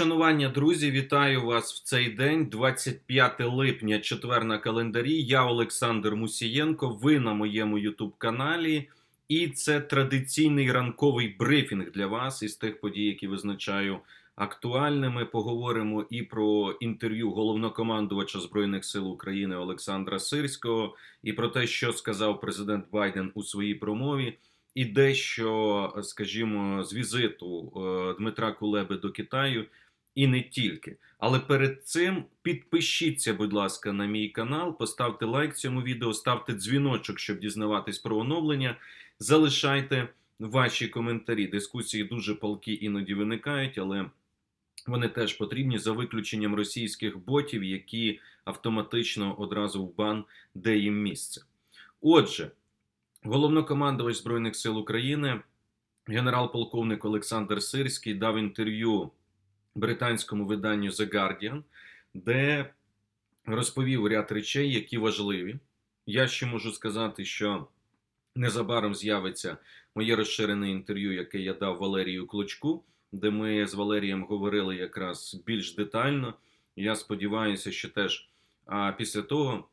Шанування, друзі, вітаю вас в цей день, 25 липня, четвер на календарі. Я Олександр Мусієнко. Ви на моєму Ютуб каналі, і це традиційний ранковий брифінг для вас із тих подій, які визначаю актуальними. Поговоримо і про інтерв'ю головнокомандувача збройних сил України Олександра Сирського, і про те, що сказав президент Байден у своїй промові. І дещо, скажімо, з візиту е, Дмитра Кулеби до Китаю, і не тільки. Але перед цим підпишіться, будь ласка, на мій канал, поставте лайк цьому відео, ставте дзвіночок, щоб дізнаватись про оновлення. Залишайте ваші коментарі. Дискусії дуже палкі іноді виникають, але вони теж потрібні за виключенням російських ботів, які автоматично одразу в бан, де їм місце. Отже. Головнокомандувач Збройних сил України, генерал-полковник Олександр Сирський, дав інтерв'ю британському виданню The Guardian, де розповів ряд речей, які важливі. Я ще можу сказати, що незабаром з'явиться моє розширене інтерв'ю, яке я дав Валерію Клочку, де ми з Валерієм говорили якраз більш детально. Я сподіваюся, що теж а, після того.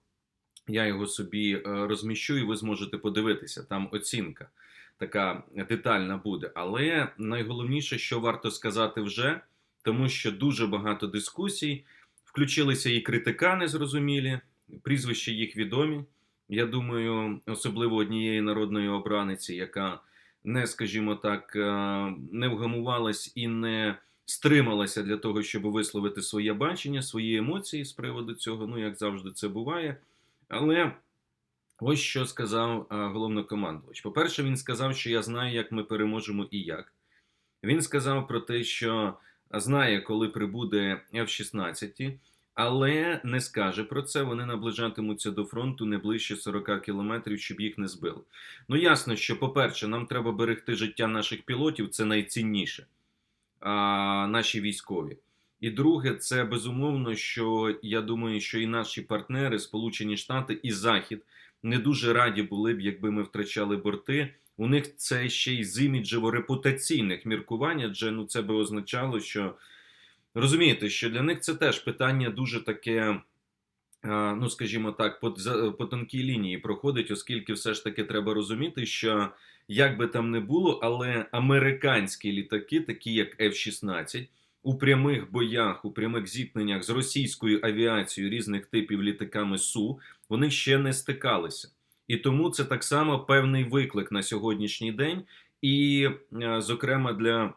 Я його собі е, розміщу, і ви зможете подивитися. Там оцінка така детальна буде. Але найголовніше, що варто сказати вже, тому що дуже багато дискусій, включилися і критикани зрозумілі, прізвища їх відомі. Я думаю, особливо однієї народної обраниці, яка не, скажімо так, е, не вгамувалась і не стрималася для того, щоб висловити своє бачення, свої емоції з приводу цього. Ну, як завжди, це буває. Але ось що сказав головнокомандувач. По-перше, він сказав, що я знаю, як ми переможемо і як. Він сказав про те, що знає, коли прибуде F-16, але не скаже про це. Вони наближатимуться до фронту не ближче 40 кілометрів, щоб їх не збили. Ну, ясно, що, по-перше, нам треба берегти життя наших пілотів, це найцінніше. А, Наші військові. І друге, це безумовно, що я думаю, що і наші партнери, Сполучені Штати і Захід, не дуже раді були б, якби ми втрачали борти. У них це ще й з іміджево-репутаційних міркувань, адже ну це би означало, що розумієте, що для них це теж питання дуже таке. Ну, скажімо так, по, по тонкій лінії проходить, оскільки все ж таки треба розуміти, що як би там не було, але американські літаки, такі як F-16, у прямих боях, у прямих зіткненнях з російською авіацією різних типів літаками Су вони ще не стикалися. І тому це так само певний виклик на сьогоднішній день, і, е, зокрема, для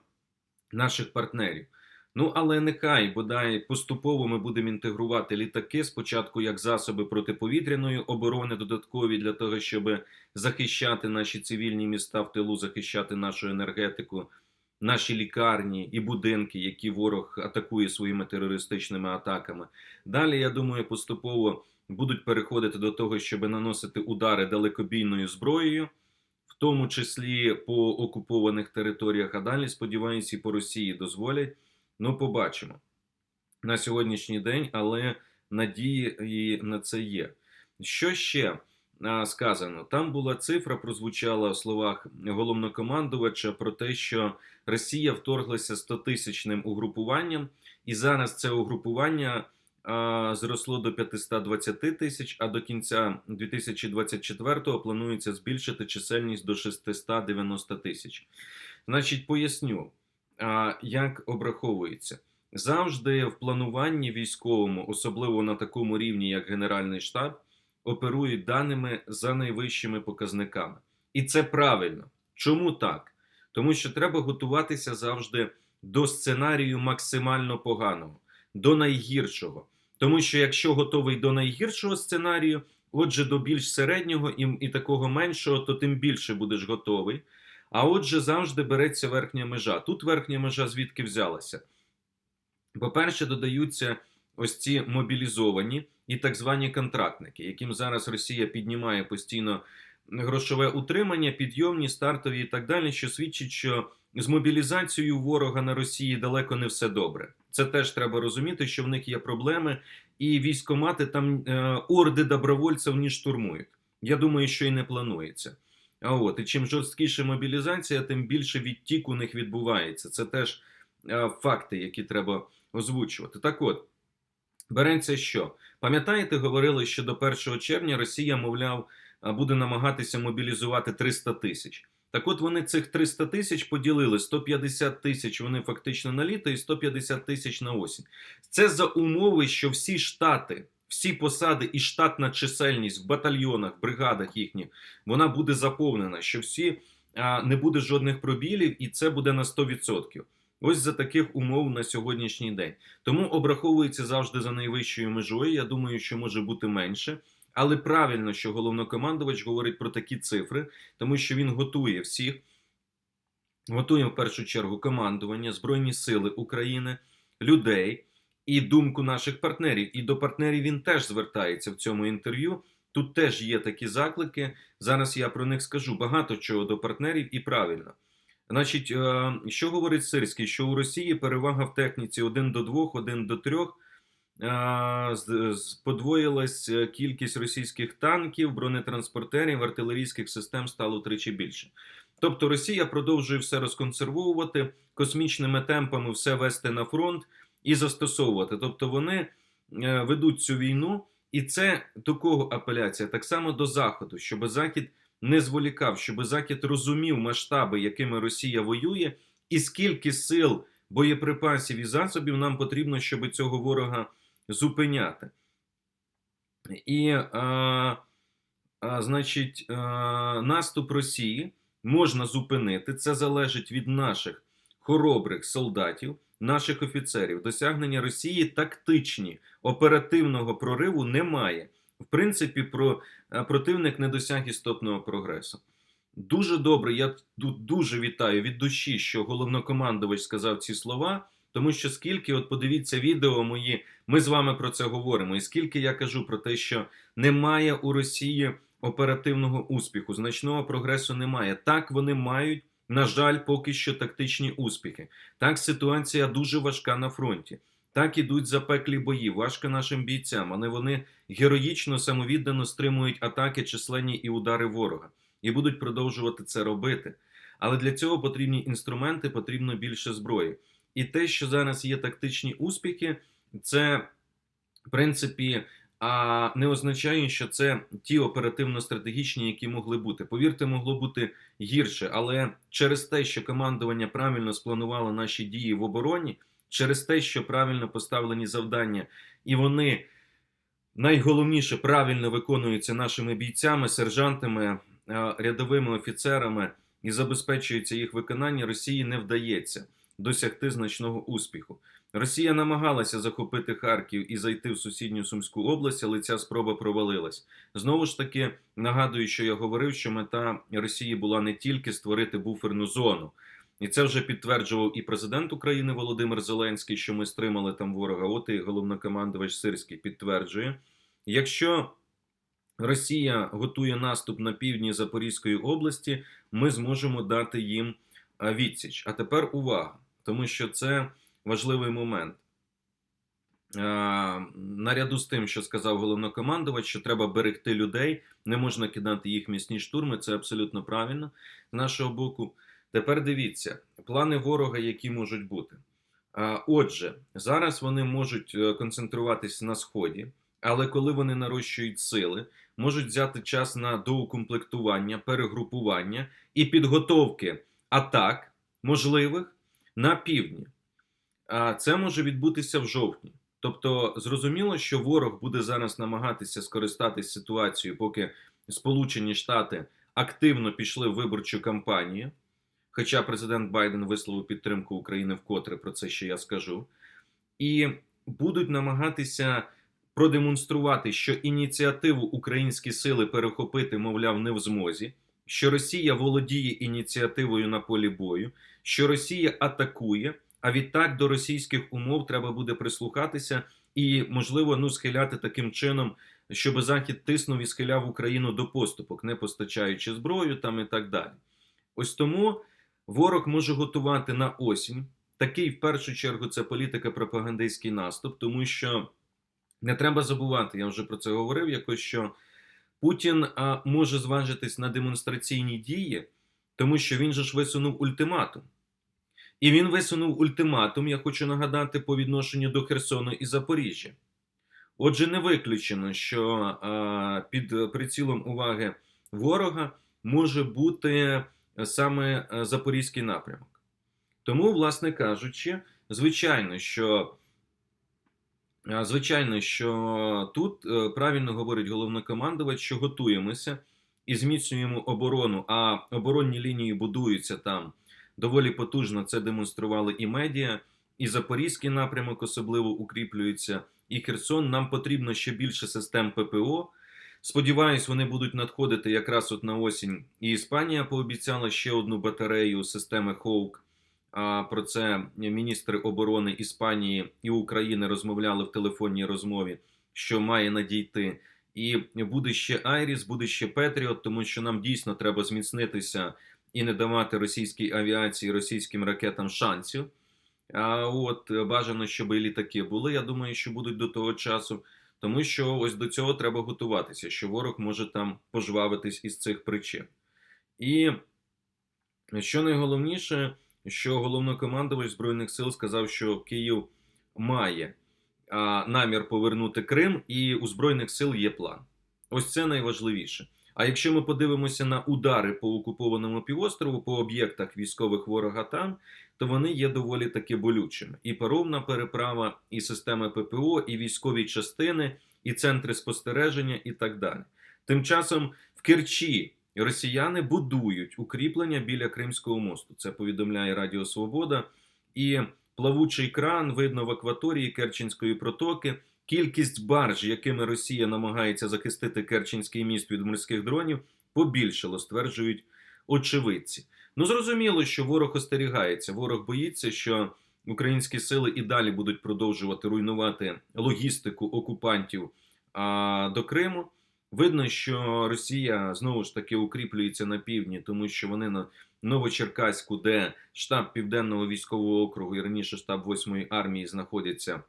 наших партнерів. Ну, але нехай бодай поступово ми будемо інтегрувати літаки спочатку як засоби протиповітряної оборони, додаткові для того, щоб захищати наші цивільні міста в тилу, захищати нашу енергетику наші лікарні і будинки, які ворог атакує своїми терористичними атаками. Далі, я думаю, поступово будуть переходити до того, щоб наносити удари далекобійною зброєю, в тому числі по окупованих територіях. А далі, сподіваюся, і по Росії дозволять. Ну, побачимо на сьогоднішній день, але надії на це є. Що ще? сказано. Там була цифра, прозвучала в словах головнокомандувача про те, що Росія вторглася 100-тисячним угрупуванням, і зараз це угрупування зросло до 520 тисяч, а до кінця 2024-го планується збільшити чисельність до 690 тисяч. Значить, поясню, як обраховується. Завжди в плануванні військовому, особливо на такому рівні, як Генеральний штаб оперують даними за найвищими показниками. І це правильно. Чому так? Тому що треба готуватися завжди до сценарію максимально поганого, до найгіршого. Тому що якщо готовий до найгіршого сценарію, отже, до більш середнього і, і такого меншого, то тим більше будеш готовий. А отже, завжди береться верхня межа. Тут верхня межа звідки взялася? По-перше, додаються ось ці мобілізовані і так звані контрактники, яким зараз Росія піднімає постійно грошове утримання, підйомні, стартові і так далі, що свідчить, що з мобілізацією ворога на Росії далеко не все добре. Це теж треба розуміти, що в них є проблеми, і військомати там е, орди добровольців ні штурмують. Я думаю, що і не планується. А от і чим жорсткіша мобілізація, тим більше відтік у них відбувається. Це теж е, факти, які треба озвучувати. Так от, береться що? Пам'ятаєте, говорили, що до 1 червня Росія, мовляв, буде намагатися мобілізувати 300 тисяч. Так от вони цих 300 тисяч поділили 150 тисяч вони фактично на літо і 150 тисяч на осінь. Це за умови, що всі штати, всі посади і штатна чисельність в батальйонах, бригадах їхніх, вона буде заповнена, що всі а, не буде жодних пробілів, і це буде на 100%. Ось за таких умов на сьогоднішній день. Тому обраховується завжди за найвищою межою. Я думаю, що може бути менше. Але правильно, що головнокомандувач говорить про такі цифри, тому що він готує всіх, готує в першу чергу командування, Збройні Сили України, людей і думку наших партнерів. І до партнерів він теж звертається в цьому інтерв'ю. Тут теж є такі заклики. Зараз я про них скажу. Багато чого до партнерів і правильно. Значить, е, що говорить Сирський? Що у Росії перевага в техніці 1 до 2, 1 до 3. Е, Подвоїлась е, кількість російських танків, бронетранспортерів, артилерійських систем стало тричі більше. Тобто Росія продовжує все розконсервовувати, космічними темпами все вести на фронт і застосовувати. Тобто вони е, ведуть цю війну, і це до кого апеляція? Так само до Заходу, щоб Захід не зволікав, щоб Захід розумів масштаби, якими Росія воює, і скільки сил, боєприпасів і засобів нам потрібно, щоб цього ворога зупиняти. І, а, а, значить, а, наступ Росії можна зупинити. Це залежить від наших хоробрих солдатів, наших офіцерів. Досягнення Росії тактичні, оперативного прориву немає. В принципі, про, противник не досяг істотного прогресу. Дуже добре, я тут дуже вітаю від душі, що головнокомандувач сказав ці слова. Тому що скільки, от подивіться відео мої, ми з вами про це говоримо. І скільки я кажу про те, що немає у Росії оперативного успіху, значного прогресу немає. Так вони мають, на жаль, поки що тактичні успіхи. Так ситуація дуже важка на фронті. Так ідуть запеклі бої, важко нашим бійцям, але вони героїчно самовіддано стримують атаки, численні і удари ворога, і будуть продовжувати це робити. Але для цього потрібні інструменти, потрібно більше зброї. І те, що зараз є тактичні успіхи, це в принципі не означає, що це ті оперативно-стратегічні, які могли бути. Повірте, могло бути гірше, але через те, що командування правильно спланувало наші дії в обороні, через те, що правильно поставлені завдання, і вони найголовніше правильно виконуються нашими бійцями, сержантами, рядовими офіцерами і забезпечується їх виконання, Росії не вдається досягти значного успіху. Росія намагалася захопити Харків і зайти в сусідню Сумську область, але ця спроба провалилась. Знову ж таки, нагадую, що я говорив, що мета Росії була не тільки створити буферну зону, і це вже підтверджував і президент України Володимир Зеленський, що ми стримали там ворога. От і головнокомандувач Сирський підтверджує, якщо Росія готує наступ на півдні Запорізької області, ми зможемо дати їм відсіч. А тепер увага, тому що це важливий момент. Наряду з тим, що сказав головнокомандувач, що треба берегти людей, не можна кидати їх в місні штурми, це абсолютно правильно з нашого боку. Тепер дивіться, плани ворога, які можуть бути. Отже, зараз вони можуть е, концентруватися на сході, але коли вони нарощують сили, можуть взяти час на доукомплектування, перегрупування і підготовки атак можливих на півдні. А це може відбутися в жовтні. Тобто, зрозуміло, що ворог буде зараз намагатися скористатись ситуацією, поки Сполучені Штати активно пішли в виборчу кампанію. Хоча президент Байден висловив підтримку України вкотре про це ще я скажу, і будуть намагатися продемонструвати, що ініціативу українські сили перехопити, мовляв, не в змозі, що Росія володіє ініціативою на полі бою, що Росія атакує. А відтак до російських умов треба буде прислухатися і, можливо, ну схиляти таким чином, щоб Захід тиснув і схиляв Україну до поступок, не постачаючи зброю там і так далі. Ось тому ворог може готувати на осінь. Такий, в першу чергу, це політика пропагандистський наступ, тому що не треба забувати, я вже про це говорив, якось що Путін а, може зважитись на демонстраційні дії, тому що він же ж висунув ультиматум. І він висунув ультиматум, я хочу нагадати, по відношенню до Херсону і Запоріжжя. Отже, не виключено, що під прицілом уваги ворога може бути саме е, Запорізький напрямок. Тому, власне кажучи, звичайно, що звичайно, що тут е, правильно говорить головнокомандувач, що готуємося і зміцнюємо оборону, а оборонні лінії будуються там доволі потужно. Це демонстрували і медіа, і Запорізький напрямок особливо укріплюється, і Херсон. Нам потрібно ще більше систем ППО. Сподіваюсь, вони будуть надходити якраз от на осінь. І Іспанія пообіцяла ще одну батарею системи Хоук. А про це міністри оборони Іспанії і України розмовляли в телефонній розмові, що має надійти. І буде ще Айріс, буде ще Петріот, тому що нам дійсно треба зміцнитися і не давати російській авіації, російським ракетам шансів. А от бажано, щоб і літаки були. Я думаю, що будуть до того часу, тому що ось до цього треба готуватися, що ворог може там пожвавитись із цих причин. І що найголовніше, що головнокомандувач Збройних сил сказав, що Київ має намір повернути Крим, і у Збройних сил є план. Ось це найважливіше. А якщо ми подивимося на удари по окупованому півострову, по об'єктах військових ворога там, то вони є доволі таки болючими. І паромна переправа, і системи ППО, і військові частини, і центри спостереження, і так далі. Тим часом в Керчі росіяни будують укріплення біля Кримського мосту. Це повідомляє Радіо Свобода. І плавучий кран видно в акваторії Керченської протоки. Кількість барж, якими Росія намагається захистити Керченський міст від морських дронів, побільшало, стверджують очевидці. Ну зрозуміло, що ворог остерігається. Ворог боїться, що українські сили і далі будуть продовжувати руйнувати логістику окупантів а, до Криму. Видно, що Росія знову ж таки укріплюється на півдні, тому що вони на Новочеркаську, де штаб Південного військового округу і раніше штаб 8-ї армії знаходяться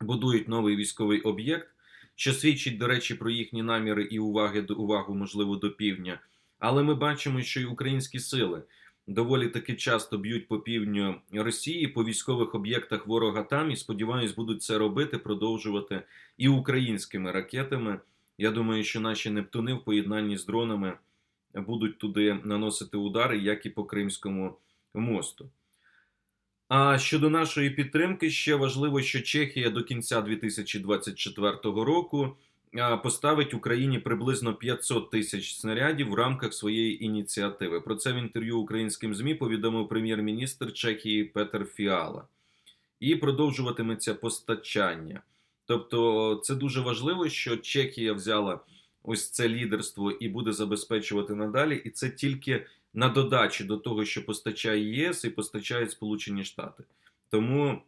будують новий військовий об'єкт, що свідчить, до речі, про їхні наміри і уваги до увагу, можливо, до півдня. Але ми бачимо, що і українські сили доволі таки часто б'ють по півдню Росії по військових об'єктах ворога там і сподіваюсь, будуть це робити, продовжувати і українськими ракетами. Я думаю, що наші Нептуни в поєднанні з дронами будуть туди наносити удари, як і по Кримському мосту. А щодо нашої підтримки, ще важливо, що Чехія до кінця 2024 року поставить Україні приблизно 500 тисяч снарядів в рамках своєї ініціативи. Про це в інтерв'ю українським змі повідомив прем'єр-міністр Чехії Петер Фіала. І продовжуватиметься постачання. Тобто, це дуже важливо, що Чехія взяла ось це лідерство і буде забезпечувати надалі, і це тільки на додачі до того, що постачає ЄС і постачають Сполучені Штати. Тому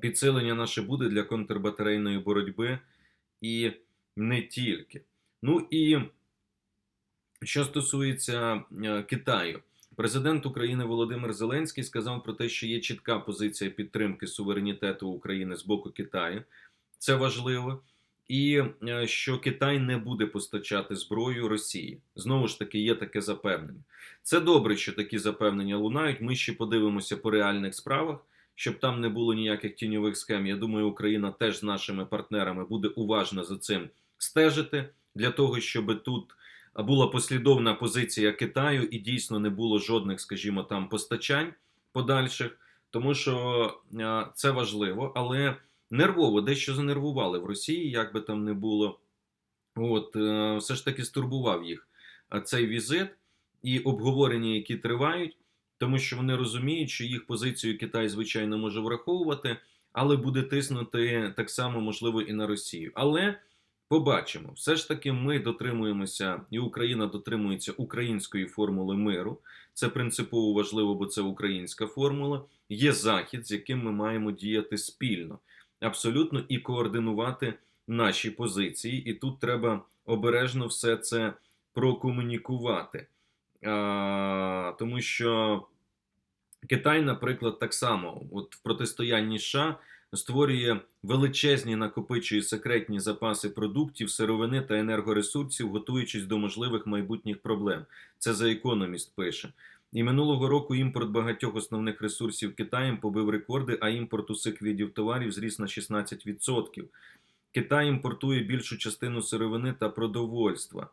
підсилення наше буде для контрбатарейної боротьби і не тільки. Ну і що стосується е, Китаю, президент України Володимир Зеленський сказав про те, що є чітка позиція підтримки суверенітету України з боку Китаю. Це важливо і е, що Китай не буде постачати зброю Росії. Знову ж таки, є таке запевнення. Це добре, що такі запевнення лунають. Ми ще подивимося по реальних справах, щоб там не було ніяких тіньових схем. Я думаю, Україна теж з нашими партнерами буде уважно за цим стежити для того, щоб тут була послідовна позиція Китаю і дійсно не було жодних, скажімо, там постачань подальших, тому що е, це важливо, але нервово дещо занервували в Росії, як би там не було. От, е, все ж таки стурбував їх цей візит і обговорення, які тривають, тому що вони розуміють, що їх позицію Китай, звичайно, може враховувати, але буде тиснути так само, можливо, і на Росію. Але побачимо, все ж таки, ми дотримуємося, і Україна дотримується української формули миру. Це принципово важливо, бо це українська формула. Є захід, з яким ми маємо діяти спільно абсолютно і координувати наші позиції. І тут треба обережно все це прокомунікувати. Тому що Китай, наприклад, так само от в протистоянні США створює величезні накопичує секретні запаси продуктів, сировини та енергоресурсів, готуючись до можливих майбутніх проблем. Це за економіст пише. І минулого року імпорт багатьох основних ресурсів Китаєм побив рекорди, а імпорт усіх видів товарів зріс на 16%. Китай імпортує більшу частину сировини та продовольства.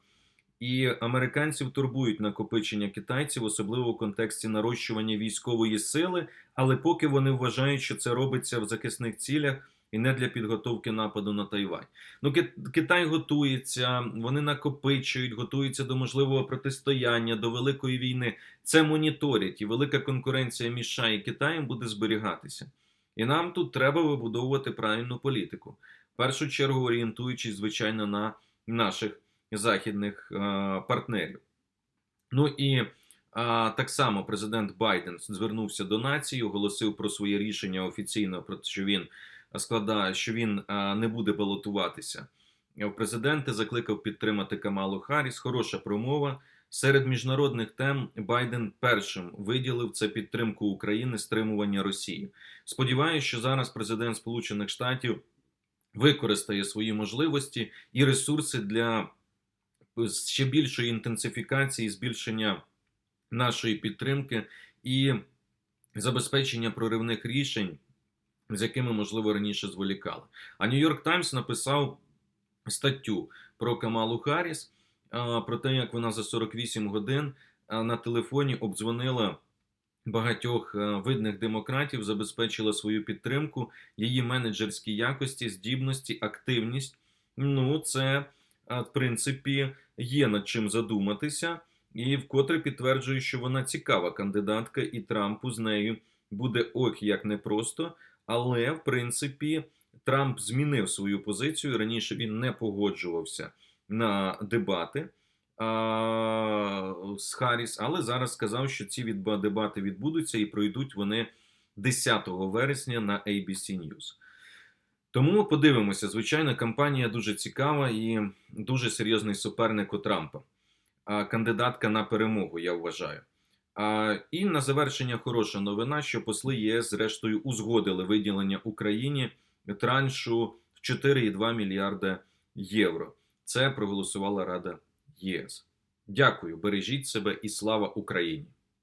І американців турбують накопичення китайців, особливо в контексті нарощування військової сили, але поки вони вважають, що це робиться в захисних цілях і не для підготовки нападу на Тайвань. Ну, Ки- Китай готується, вони накопичують, готуються до можливого протистояння, до великої війни. Це моніторять, і велика конкуренція між США і Китаєм буде зберігатися. І нам тут треба вибудовувати правильну політику. В першу чергу орієнтуючись, звичайно, на наших західних е, партнерів. Ну і е, так само президент Байден звернувся до нації, оголосив про своє рішення офіційно, про те, що він складає, що він е, не буде балотуватися. В президенти закликав підтримати Камалу Харріс. Хороша промова. Серед міжнародних тем Байден першим виділив це підтримку України, стримування Росії. Сподіваюся, що зараз президент Сполучених Штатів використає свої можливості і ресурси для ще більшої інтенсифікації, збільшення нашої підтримки і забезпечення проривних рішень, з якими можливо раніше зволікали. А Нью-Йорк Таймс написав статтю про Камалу Харріс, про те, як вона за 48 годин на телефоні обдзвонила багатьох видних демократів, забезпечила свою підтримку, її менеджерські якості, здібності, активність. Ну, це, в принципі, є над чим задуматися, і вкотре підтверджує, що вона цікава кандидатка, і Трампу з нею буде ох як непросто. Але, в принципі, Трамп змінив свою позицію. Раніше він не погоджувався на дебати а, з Харріс, але зараз сказав, що ці дебати відбудуться і пройдуть вони 10 вересня на ABC News. Тому подивимося, звичайно, кампанія дуже цікава і дуже серйозний суперник у Трампа. А, Кандидатка на перемогу, я вважаю. А, І на завершення хороша новина, що посли ЄС зрештою узгодили виділення Україні траншу в 4,2 мільярда євро. Це проголосувала Рада ЄС. Дякую, бережіть себе і слава Україні!